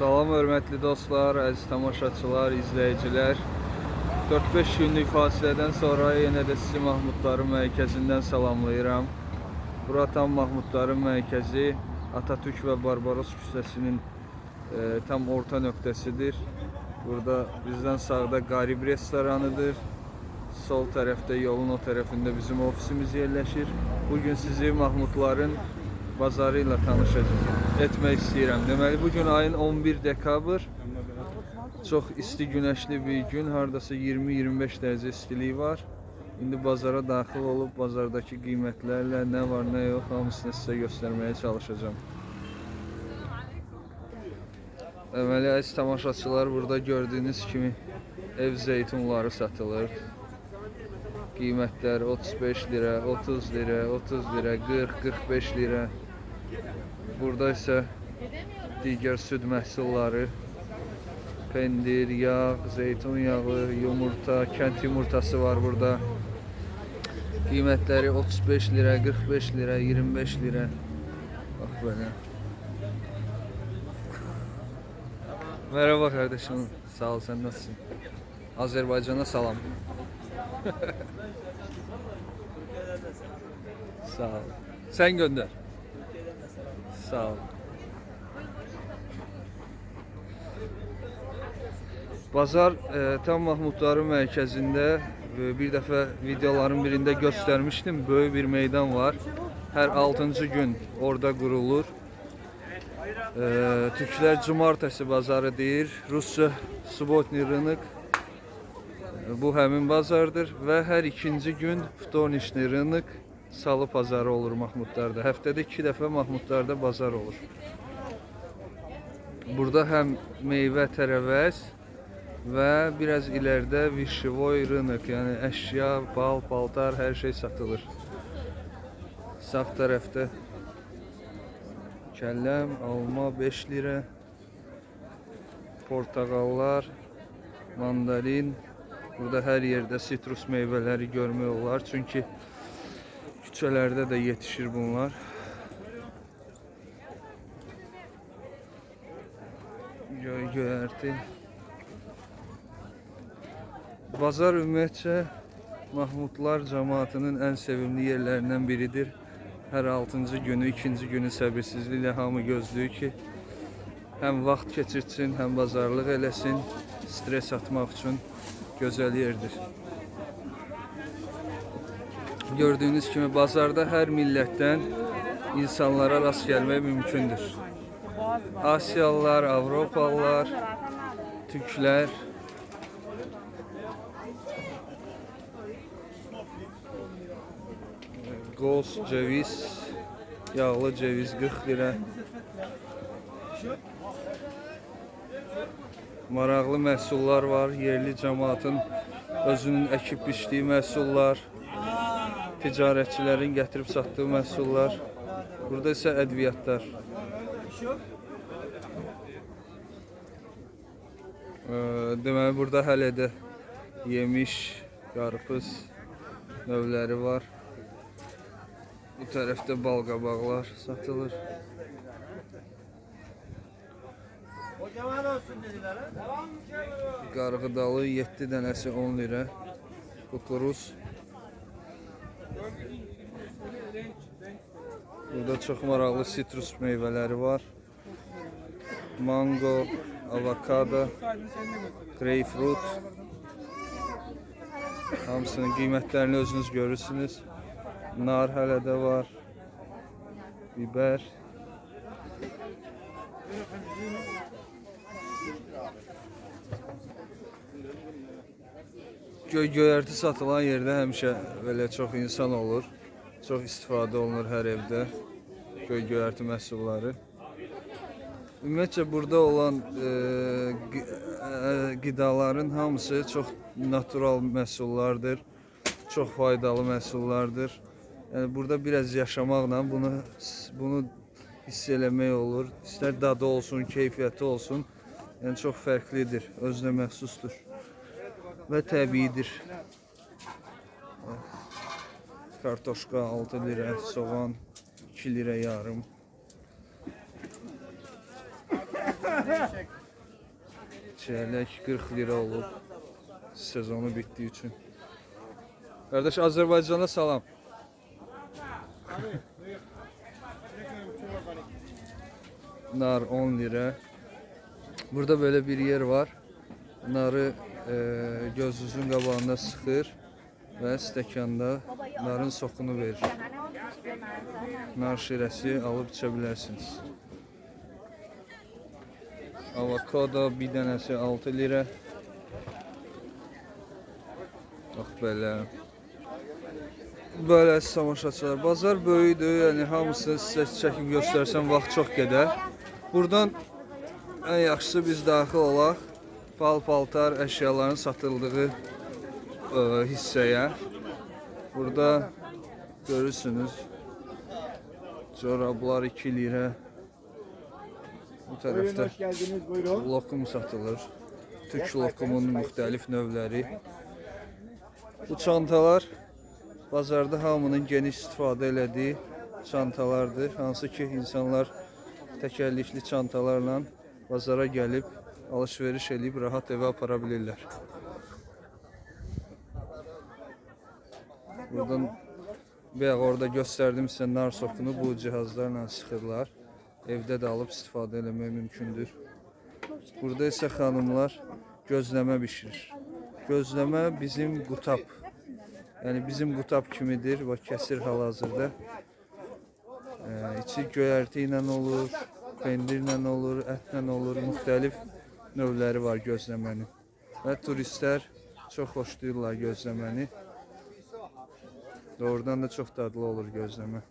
Salam hörmətli dostlar, əziz tamaşaçılar, izləyicilər. 4-5 günlük fasilədən sonra yenə də sizi Mahmudların mərkəzindən salamlayıram. Bura tam Mahmudların mərkəzi Atatürk və Barbaros küçəsinin e, tam orta nöqtəsidir. Burada bizdən sağda Qarib restoranıdır. Sol tərəfdə yolun o tərəfində bizim ofisimiz yerləşir. Bugün sizi Mahmudların bazarı ilə tanışacaq etmək istəyirəm. Deməli bu gün ayın 11 dekabr. Çox isti günəşli bir gün, hardasa 20-25 dərəcə istilik var. İndi bazara daxil olub bazardakı qiymətlərlə nə var, nə yox, hamısını sizə göstərməyə çalışacağam. Deməli əziz tamaşaçılar, burada gördüyünüz kimi ev zeytunları satılır. Qiymətlər 35 lira, 30 lira, 30 lira, 40, 45 lira. Burada isə digər süd məhsulları, pendir, yağ, zeytun yağı, yumurta, kənd yumurtası var burada. Qiymətləri 35 lira, 45 lira, 25 lira. Bax belə. Merhaba kardeşim. Sağ ol, sen nasılsın? Azerbaycan'a salam. Sağ ol. Sen gönder. Sağ. Bazar e, tam Mahmudların mərkəzində e, bir dəfə videoların birində göstərmişdim. Böyük bir meydan var. Hər 6-cı gün orada qurulur. E, Türklər cumartəsi bazarı deyir. Rusca Subotni rınıq. E, Bu həmin bazardır və hər ikinci gün Vtornişni rınıq salı bazarı olur Mahmudlarda. Həftədə 2 dəfə Mahmudlarda bazar olur. Burada həm meyvə, tərəvəz və biraz ilərdə Vişivoy rınıq, yəni əşya, bal, paltar, hər şey satılır. Sağ tərəfdə kəlləm, alma 5 lirə, portağallar, mandalin. Burada hər yerdə sitrus meyvələri görmək olar, çünki küçələrdə də yetişir bunlar. Göy göyərti. Bazar ümumiyyətcə Mahmudlar cəmaatının ən sevimli yerlərindən biridir. Hər 6-cı günü, 2-ci günü səbirsizliklə hamı gözləyir ki, həm vaxt keçirsin, həm bazarlıq eləsin, stres atmaq üçün gözəl yerdir. Gördüyünüz kimi bazarda hər millətdən insanlara rast gəlmək mümkündür. Asiyalılar, Avropalılar, Türklər, Qoz, ceviz, yağlı ceviz 40 lira. Maraqlı məhsullar var, yerli cəmaatın özünün əkib biçdiyi məhsullar, ticarətçilərin gətirib satdığı məhsullar. Burada isə ədviyyatlar. Deməli burada hələ də yemiş, qarpız növləri var. Bu tərəfdə bal qabaqlar satılır. Kocaman olsun dediler ha. Devam mı Qarğı dalı 7 dənəsi 10 lira. Kukuruz. Burada çox maraqlı sitrus meyvələri var. Mango, avokado, greyfrut. Hamısının qiymətlərini özünüz görürsünüz. Nar hələ də var. Biber. Göy göyərti satılan yerdə həmişə belə çox insan olur. Çox istifadə olunur hər evdə göy göyərti məhsulları. Ümumiyyətcə burada olan e, e, qidaların hamısı çox natural məhsullardır. Çox faydalı məhsullardır. Yəni burada biraz yaşamaqla bunu bunu hiss eləmək olur. İstər dadı olsun, keyfiyyəti olsun. Yəni çox fərqlidir, özünə məxsusdur və təbiidir. Kartoşka 6 lira, soğan 2 lira yarım. Çeyrek 40 lira olub. Sezonu bitdiyi üçün. Qardaş Azərbaycana salam. Nar 10 lira. Burada böyle bir yer var. Narı gözünüzün qabağında sıxır və stəkanda narın sokunu verir. Nar şirəsi alıb içə bilərsiniz. Avokado bir dənəsi 6 lira. Bax belə. Belə samaşaçılar. Bazar böyükdür, yəni hamısını sizə çəkib göstərsəm vaxt çox gedər. Buradan ən yaxşısı biz daxil olaq. Pal-paltar əşyaların satıldığı ə, hissəyə. Burada görürsünüz. Corablar 2 lira. Bu tərəfdə lokum satılır. Türk lokumun müxtəlif növləri. Bu çantalar bazarda hamının geniş istifadə elədiyi çantalardır. Hansı ki insanlar təkərlikli çantalarla bazara gəlib alış-veriş eləyib rahat evə apara bilirlər. Buradan bayaq orada göstərdim sizə nar sokunu bu cihazlarla sıxırlar. Evdə də alıb istifadə eləmək mümkündür. Burada isə xanımlar gözləmə bişirir. Gözləmə bizim qutab. Yəni bizim qutab kimidir. Bax kəsir hal-hazırda. Ee, içi göyərti ilə olur, pendirlə olur, ətlə olur, müxtəlif növləri var gözləmənin. Və turistlər çox xoşlayırlar gözləməni. Doğrudan da çox dadlı olur gözləmə.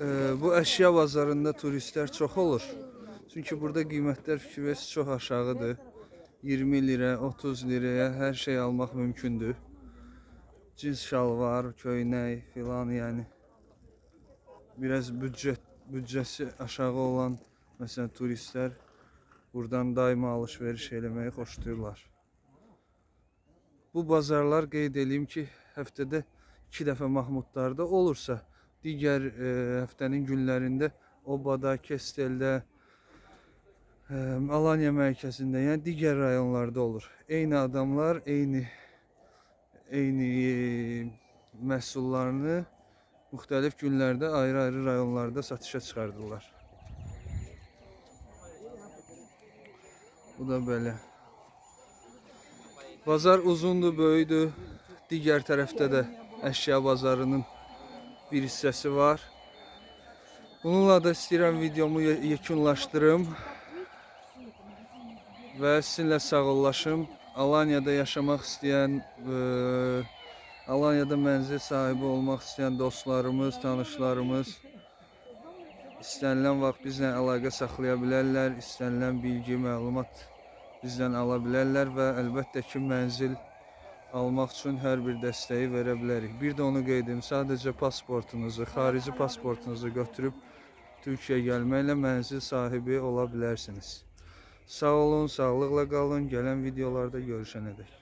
Ee, bu əşya bazarında turistlər çox olur. Çünki burada qiymətlər fikirvəsi çox aşağıdır. 20 lirə, 30 liraya hər şey almaq mümkündür. Cins şalvar, köynək filan yəni biraz büdcə büdcəsi aşağı olan məsələn turistlər buradan daima alış-veriş eləməyi xoşlayırlar. Bu bazarlar qeyd edeyim ki, həftədə 2 dəfə Mahmudlarda olursa, digər e, həftənin günlərində Obada, Kesteldə, e, Alanya mərkəzində, yəni digər rayonlarda olur. Eyni adamlar eyni eyni e, məhsullarını müxtəlif günlərdə ayrı-ayrı rayonlarda satışa çıxardırlar. Bu da belə. Bazar uzundur, böyükdür. Digər tərəfdə də əşya bazarının bir hissəsi var. Bununla da istəyirəm videomu ye- yekunlaşdırım və sizinlə sağollaşım. Alanya'da yaşamaq istəyən, eee, Alanya'da mənzil sahibi olmaq istəyən dostlarımız, tanışlarımız istənilən vaxt bizlə əlaqə saxlaya bilərlər, istənilən bilgi, məlumat bizdən ala bilərlər və əlbəttə ki, mənzil almaq üçün hər bir dəstəyi verə bilərik. Bir də onu qeyd edim, sadəcə pasportunuzu, xarici pasportunuzu götürüb Türkiyəyə gəlməklə mənzil sahibi ola bilərsiniz. Sağ olun, sağlıqla qalın. Gələn videolarda görüşənədək.